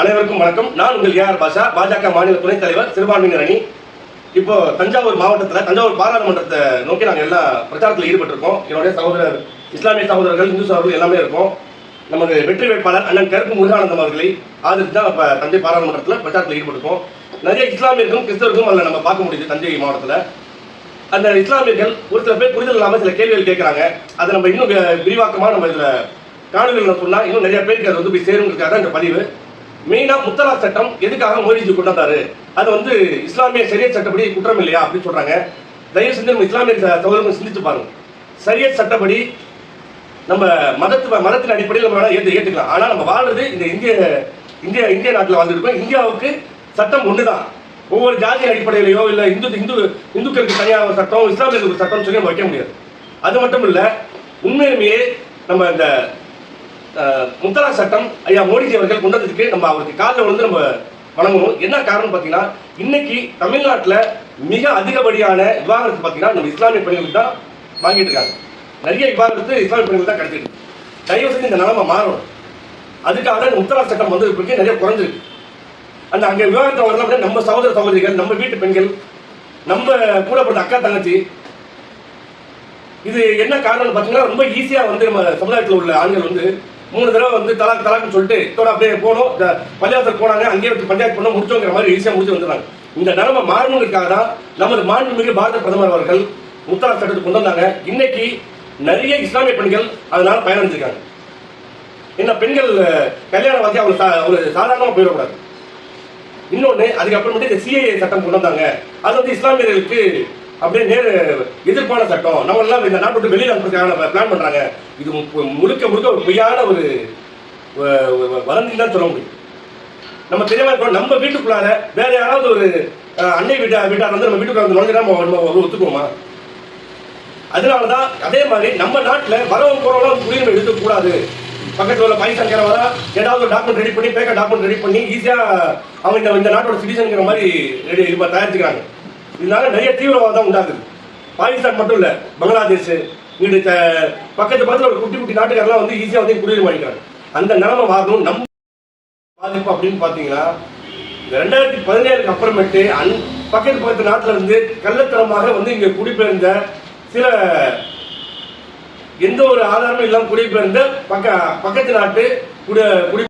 அனைவருக்கும் வணக்கம். நான் உங்கள் ஏஆர் பாஷா பாஜக மாநில துணைத் தலைவர் சிறுபான்மையினர் அணி இப்போ தஞ்சாவூர் மாவட்டத்தில் தஞ்சாவூர் பாராளுமன்றத்தை நோக்கி நாங்கள் எல்லா பிரச்சாரத்தில் ஈடுபட்டிருக்கோம். என்னுடைய சகோதரர் இஸ்லாமிய சகோதரர்கள் இந்து சகோதரர்கள் எல்லாமே இருக்கும். நமது வெற்றி வேட்பாளர் அண்ணன் கருப்பு முருகானந்தம் அவர்களை ஆதரித்து தான் இப்போ தஞ்சை பாராளுமன்றத்தில் பிரச்சாரத்தில் ஈடுபட்டிருக்கோம். நிறைய இஸ்லாமியர்களும் கிறிஸ்தவர்களும் அதில் நம்ம பார்க்க முடியுது தஞ்சை மாவட்டத்தில். அந்த இஸ்லாமியர்கள் ஒரு சில பேர் புரிதல் இல்லாமல் சில கேள்விகள் கேட்குறாங்க அதை நம்ம இன்னும் விரிவாக்கமாக நம்ம இதில் காணொலிகளில் சொன்னால் இன்னும் நிறைய பேருக்கு அது வந்து போய் சேருங்கிறதுக்காக தான் இந்த பதிவு. மெயினாக முத்தலாக் சட்டம் எதுக்காக மோடிஜி கொண்டு வந்தாரு அது வந்து இஸ்லாமிய சரியத் சட்டப்படி குற்றம் இல்லையா அப்படின்னு சொல்றாங்க. தயவு செஞ்சு நம்ம இஸ்லாமிய சகோதரர்கள் சிந்திச்சு பாருங்க. சரியத் சட்டப்படி நம்ம மதத்து மதத்தின் அடிப்படையில் நம்ம ஏற்று ஏற்றுக்கலாம் ஆனால் நம்ம வாழ்றது இந்த இந்திய இந்திய இந்திய நாட்டில் வாழ்ந்துருக்கோம். இந்தியாவுக்கு சட்டம் ஒன்று தான் ஒவ்வொரு ஜாதி அடிப்படையிலையோ இல்லை இந்து இந்து இந்துக்களுக்கு தனியாக ஒரு சட்டம் இஸ்லாமியர்களுக்கு சட்டம் சொல்லி நம்ம வைக்க முடியாது. அது மட்டும் இல்லை உண்மையுமே நம்ம இந்த அஹ், முத்தலாக் சட்டம் ஐயா மோடிஜி அவர்கள் கொண்டு வந்ததுக்கு நம்ம அவருக்கு காலில் வந்து நம்ம வணங்கணும். என்ன காரணம் பார்த்தீங்கன்னா இன்னைக்கு தமிழ்நாட்டில் மிக அதிகப்படியான விவாகரத்து பார்த்தீங்கன்னா நம்ம இஸ்லாமிய பெண்களுக்கு தான் வாங்கிட்டு இருக்காங்க. நிறைய விவாகரத்து இஸ்லாமிய பெண்கள் தான் கிடைச்சிருக்கு. தயவு செஞ்சு இந்த நிலைமை மாறணும். அதுக்காக தான் முத்தலாக் சட்டம் வந்து இப்போக்கே நிறைய குறைஞ்சிருக்கு. அந்த அங்கே விவாகரத்து வரலாம் நம்ம சகோதர சகோதரிகள் நம்ம வீட்டு பெண்கள் நம்ம கூட பிறந்த அக்கா தங்கச்சி இது என்ன காரணம்னு பார்த்தீங்கன்னா ரொம்ப ஈஸியாக வந்து நம்ம சமுதாயத்தில் உள்ள ஆண்கள் வந்து மூணு தடவை வந்து தலாக் தலாக்னு சொல்லிட்டு இதோட அப்படியே போனோம். இந்த பஞ்சாயத்தில் போனாங்க. அங்கேயே வந்து பஞ்சாயத்து பண்ண முடிச்சோங்கிற மாதிரி ஈஸியாக முடிச்சு வந்துடுறாங்க. இந்த நிலைமை மாறணுங்கிறதுக்காக தான் நமது மாண்புமிகு பாரத பிரதமர் அவர்கள் முத்தலாக் சட்டத்தை கொண்டு வந்தாங்க. இன்னைக்கு நிறைய இஸ்லாமிய பெண்கள் அதனால பயனடைஞ்சிருக்காங்க. என்ன பெண்கள் கல்யாணம் வாசி அவங்க சா- ஒரு சாதாரணமாக போயிடக்கூடாது. இன்னொன்று அதுக்கப்புறமேட்டு இந்த சிஏஏ சட்டம் கொண்டு வந்தாங்க. அது வந்து இஸ்லாமியர்களுக்கு அப்படியே நேரு எதிர்ப்பான சட்டம். நம்ம எல்லாம் இந்த நாட்டு விட்டு வெளியில அனுப்புறதுக்காக பிளான் பண்றாங்க? இது மு- முழுக்க முழுக்க ஒரு பொய்யான ஒரு வ- தான் சொல்ல முடியும். நம்ம தெரியாம இருக்கோம். நம்ம வீட்டுக்குள்ளார வேற யாராவது ஒரு அன்னை வீட்டா வீட்டார் வந்து நம்ம வீட்டுக்குள்ள வந்து நுழைஞ்சா நம்ம ஒத்துக்குவோமா? அதனாலதான் அதே மாதிரி நம்ம நாட்டுல வரவங்க போறவங்க குடியுரிமை எடுக்க கூடாது உள்ள பாகிஸ்தான்கார வரா ஏதாவது ஒரு டாக்குமெண்ட் ரெடி பண்ணி பேக்க டாக்குமெண்ட் ரெடி பண்ணி ஈஸியா அவங்க இந்த நாட்டோட சிட்டிசன்ங்கிற மாதிரி ரெடி தயாரிச்சுக்கிறாங்க. இதனால நிறைய தீவிரவாதம் உண்டாகுது. பாகிஸ்தான் மட்டும் இல்ல பங்களாதேஷ் இங்கிட்டு த- பக்கத்து பக்கத்தில் ஒரு குட்டி குட்டி நாட்டுக்காரெல்லாம் வந்து ஈஸியாக வந்து குடியுரிமை வாங்கிக்கிறாங்க. அந்த நிலைமை மாறணும். நம்ம பாதிப்பு அப்படின்னு பார்த்தீங்கன்னா ரெண்டாயிரத்தி பதினேழுக்கு அப்புறமேட்டு அந் பக்கத்து பக்கத்து நாட்டில் இருந்து கள்ளத்தனமாக வந்து இங்கே குடிபெயர்ந்த சில எந்த ஒரு ஆதாரமும் இல்லாமல் குடிபெயர்ந்த பக்க பக்கத்து நாட்டு குடி குடி